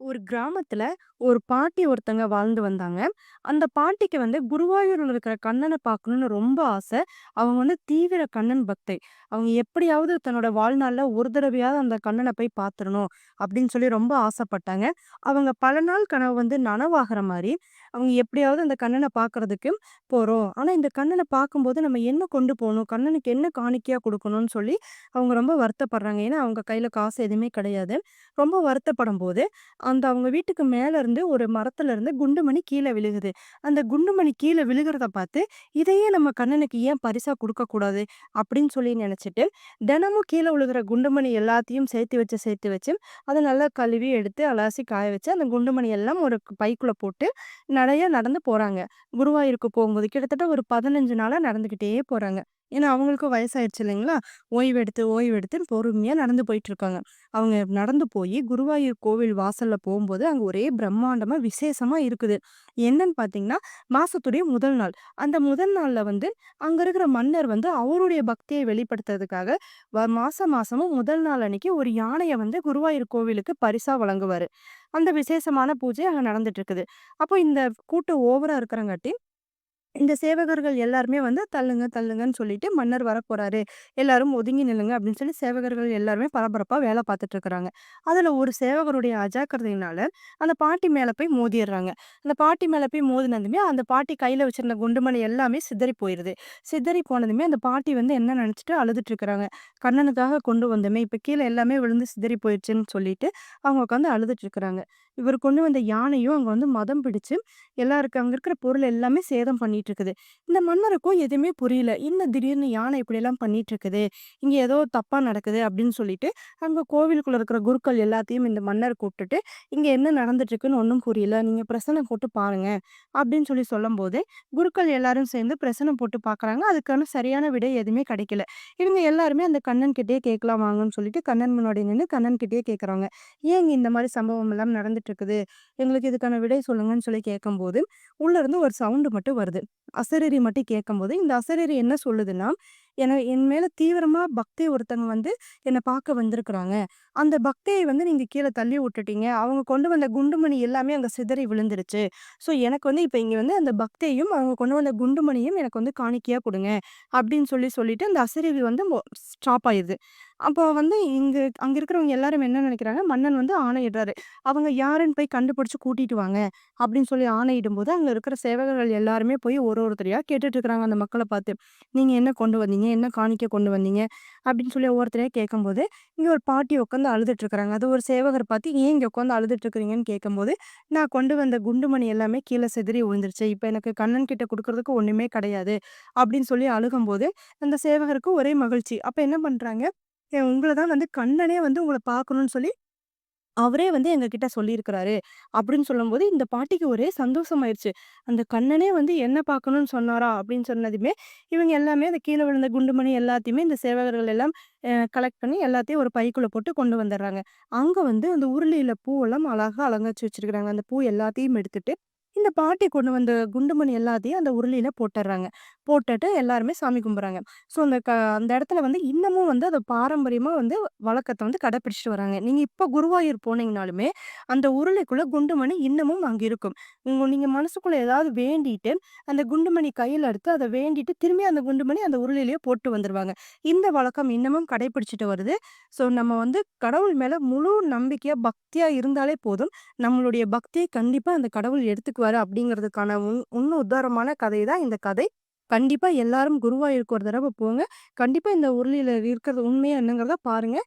ஒரு கிராமத்துல ஒரு பாட்டி ஒருத்தங்க வாழ்ந்து வந்தாங்க. அந்த பாட்டிக்கு வந்து குருவாயூர்ல இருக்கிற கண்ணன பார்க்கணும்னு ரொம்ப ஆசை. அவங்க வந்து தீவிர கண்ணன் பக்தை. அவங்க எப்படியாவது தன்னோட வாழ்நாள்ல ஒரு தடவையாவது அந்த கண்ணன போய் பார்த்துறணும் அப்படின்னு சொல்லி ரொம்ப ஆசைப்பட்டாங்க. அவங்க பல நாள் கனவு வந்து நனவாகிற மாரி, அவங்க எப்படியாவது அந்த கண்ணன பார்க்கறதுக்கு போறோம். ஆனா இந்த கண்ணன பார்க்கும்போது நம்ம என்ன கொண்டு போணும்? கண்ணனுக்கு என்ன காணிக்கையா குடுக்கணும்னு சொல்லி அவங்க ரொம்ப வருத்தப்படுறாங்க. ஏன்னா அவங்க கையில காசு எதுவுமே கிடையாது. ரொம்ப வருத்தப்படும்போது அந்த அவங்க வீட்டுக்கு மேல இருந்து ஒரு மரத்துல இருந்து குண்டுமணி கீழே விழுகுது. அந்த குண்டுமணி கீழே விழுகிறத பார்த்து, "இதையே நம்ம கண்ணனுக்கு ஏன் பரிசா கொடுக்கக்கூடாது அப்படின்னு சொல்லி நினச்சிட்டு தினமும் கீழே விழுகிற குண்டுமணி எல்லாத்தையும் சேர்த்து வச்சு, சேர்த்து வச்சு, அதை நல்லா கழுவி எடுத்து அலாசி காய வச்சு, அந்த குண்டுமணி எல்லாம் ஒரு பைக்குள்ள போட்டு நிறைய நடந்து போறாங்க. குருவாயூருக்கு போகும்போது கிட்டத்தட்ட ஒரு 15 நாளா நடந்துகிட்டே போறாங்க. ஏன்னா அவங்களுக்கும் வயசாயிடுச்சு இல்லைங்களா? ஓய்வெடுத்து ஓய்வெடுத்துன்னு பொறுமையாக நடந்து போயிட்டுருக்காங்க. அவங்க நடந்து போய் குருவாயூர் கோவில் வாசலில் போகும்போது அங்கே ஒரே பிரம்மாண்டமாக விசேஷமாக இருக்குது. என்னன்னு பார்த்தீங்கன்னா, மாதத்துடைய முதல் நாள். அந்த முதல் நாளில் வந்து அங்கே இருக்கிற மன்னர் வந்து அவருடைய பக்தியை வெளிப்படுத்துறதுக்காக, வ மாதம் மாதமும் முதல் நாள் அன்னைக்கு ஒரு யானையை வந்து குருவாயூர் கோவிலுக்கு பரிசாக வழங்குவார் அந்த விசேஷமான பூஜை அங்கே நடந்துட்டு இருக்குது. அப்போ இந்த கூட்டம் ஓவராக இருக்கிறங்காட்டி இந்த சேவகர்கள் எல்லாருமே வந்து தள்ளுங்க, தள்ளுங்கன்னு சொல்லிட்டு மன்னர் வரப்போறாரு. எல்லாரும் ஒதுங்கி நில்லுங்க அப்படின்னு சொல்லி சேவகர்கள் எல்லாருமே பரபரப்பா வேலை பார்த்துட்டு இருக்கிறாங்க. அதுல ஒரு சேவகருடைய அஜாக்கிரதையினால அந்த பாட்டி மேல போய் மோதிடுறாங்க அந்த பாட்டி மேல போய் மோதினதுமே அந்த பாட்டி கையில வச்சிருந்த குண்டுமணி எல்லாமே சிதறி போயிருது. சிதறி போனதுமே அந்த பாட்டி வந்து என்ன நினைச்சிட்டு அழுதுட்டு இருக்கிறாங்க. கண்ணனுக்காக கொண்டு வந்தோமே, இப்ப கீழே எல்லாமே விழுந்து சிதறி போயிடுச்சுன்னு சொல்லிட்டு அவங்க உட்காந்து அழுதுட்டு இருக்கிறாங்க. இவர் கொண்டு வந்த யானையும் அங்கே வந்து மதம் பிடிச்சு எல்லாருக்கு அங்கே இருக்கிற பொருள் எல்லாமே சேதம் பண்ணிட்டு இருக்குது. இந்த மன்னருக்கும் எதுவுமே புரியல. என்ன திடீர்னு யானை இப்படியெல்லாம் பண்ணிட்டு இருக்குது. ஏதோ தப்பாக நடக்குது அப்படின்னு சொல்லிட்டு, அங்கே கோவிலுக்குள்ள இருக்கிற குருக்கள் எல்லாத்தையும் இந்த மன்னர் கூப்பிட்டுட்டு, இங்கே என்ன நடந்துட்டு இருக்குன்னு ஒண்ணும் புரியல. நீங்கள் பிரசனம் போட்டு பாருங்க." அப்படின்னு சொல்லி சொல்லும்போது, குருக்கள் எல்லாரும் சேர்ந்து பிரசனை போட்டு பார்க்குறாங்க. அதுக்கான சரியான விடை எதுவுமே கிடைக்கல. இவங்க எல்லாருமே அந்த கண்ணன் கிட்டேயே கேட்கலாம் வாங்கன்னு சொல்லிட்டு, கண்ணன் முன்னாடி நின்று கண்ணன் கிட்டேயே கேட்குறாங்க. "ஏன் இந்த மாதிரி சம்பவம் எல்லாம் நடந்துட்டு இருக்குது? எங்களுக்கு இதுக்கான விடை சொல்லுங்கன்னு" சொல்லி கேட்கும்போது, உள்ள இருந்து ஒரு சவுண்டு மட்டும் வருது. அசரேரி மட்டும் கேட்கும்போது, இந்த அசரேரி என்ன சொல்லுதுன்னா, என என் மேல தீவிரமா பக்தி ஒருத்தங்க வந்து என்னை பார்க்க வந்திருக்கிறாங்க. அந்த பக்தியை வந்து நீங்க கீழே தள்ளி விட்டுட்டீங்க. அவங்க கொண்டு வந்த குண்டுமணி எல்லாமே அங்க சிதறி விழுந்துருச்சு. ஸோ எனக்கு வந்து இப்போ இங்க வந்து அந்த பக்தியையும், அவங்க கொண்டு வந்த குண்டுமணியும் எனக்கு வந்து காணிக்கையா கொடுங்க அப்படின்னு சொல்லி சொல்லிட்டு அந்த அசரேவி வந்து ஸ்டாப் ஆயிடுது அப்போ வந்து இங்க அங்க இருக்கிறவங்க எல்லாரும் என்ன நினைக்கிறாங்க, மன்னன் வந்து ஆணையிடுறாரு. அவங்க யாருன்னு போய் கண்டுபிடிச்சு கூட்டிட்டு வாங்க. அப்படின்னு சொல்லி ஆணையிடும்போது, அங்க இருக்கிற சேவகர்கள் எல்லாருமே போய் ஒரு ஒருத்தரையா கேட்டுட்டு இருக்கிறாங்க அந்த மக்கள பார்த்து. "நீங்க என்ன கொண்டு வந்தீங்க? என்ன காணிக்கை கொண்டு வந்தீங்க?" அப்படின்னு சொல்லி ஒவ்வொருத்தரையா கேட்கும்போது, இங்க ஒரு பாட்டி உட்காந்து அழுதுட்டு இருக்கிறாங்க. அது ஒரு சேவகர் பார்த்து, "ஏன் இங்க உட்காந்து அழுதுட்டு இருக்கிறீங்கன்னு?" கேட்கும்போது, "நான் கொண்டு வந்த குண்டுமணி எல்லாமே கீழ சிதறி விழுந்துருச்சு. இப்ப எனக்கு கண்ணன் கிட்ட குடுக்குறதுக்கு ஒண்ணுமே கிடையாது." அப்படின்னு சொல்லி அழுகும்போது, அந்த சேவகருக்கு ஒரே மகிழ்ச்சி. அப்ப என்ன பண்றாங்க, "எ உங்கள தான் வந்து கண்ணனே வந்து உங்கள பார்க்கணும்னு சொல்லி அவரே வந்து எங்ககிட்ட சொல்லியிருக்கிறாரு." அப்படின்னு சொல்லும்போது, இந்த பாட்டிக்கு ஒரே சந்தோஷமாயிருச்சு. அந்த கண்ணனே வந்து என்ன பார்க்கணும்னு சொன்னாரா? அப்படின்னு சொன்னதுமே, இவங்க எல்லாமே அந்த கீழ விழுந்த குண்டுமணி எல்லாத்தையுமே இந்த சேவகர்கள் எல்லாம் அ கலெக்ட் பண்ணி எல்லாத்தையும் ஒரு பைக்குள்ள போட்டு கொண்டு வந்துடுறாங்க அங்க வந்து அந்த உருளியில் பூவெல்லாம் அழகா அலங்கரிச்சு வச்சிருக்கிறாங்க. அந்த பூ எல்லாத்தையும் எடுத்துட்டு, இந்த பாட்டி கொண்டு வந்த குண்டுமணி எல்லாத்தையும் அந்த உருளியில போட்டுடுறாங்க போட்டுட்டு எல்லாருமே சாமி கும்பிட்றாங்க ஸோ அந்த க அந்த இடத்துல வந்து இன்னமும் வந்து அதை பாரம்பரியமாக வந்து வழக்கத்தை வந்து கடைப்பிடிச்சிட்டு வராங்க. நீங்கள் இப்போ குருவாயூர் போனீங்கனாலுமே, அந்த உருளைக்குள்ளே குண்டுமணி இன்னமும் அங்கே இருக்கும். நீங்கள் மனசுக்குள்ளே மனசுக்குள்ள ஏதாவது வேண்டிட்டு, அந்த குண்டுமணி கையில் எடுத்து அதை வேண்டிட்டு, திரும்பி அந்த குண்டுமணி அந்த உருளையிலேயே போட்டு வந்துடுவாங்க இந்த வழக்கம் இன்னமும் கடைப்பிடிச்சிட்டு வருது. ஸோ நம்ம வந்து கடவுள் மேலே முழு நம்பிக்கையாக பக்தியாக இருந்தாலே போதும். நம்மளுடைய பக்தியை கண்டிப்பாக அந்த கடவுள் எடுத்துக்குவாரு அப்படிங்கிறதுக்கான உன் முன் உதாரணமான கதை தான் இந்த கதை. கண்டிப்பாக எல்லாரும் குருவாயூருக்கு ஒரு தடவை போங்க. கண்டிப்பாக இந்த உருளியில் இருக்கிறது உண்மையாக என்னங்கிறத பாருங்கள்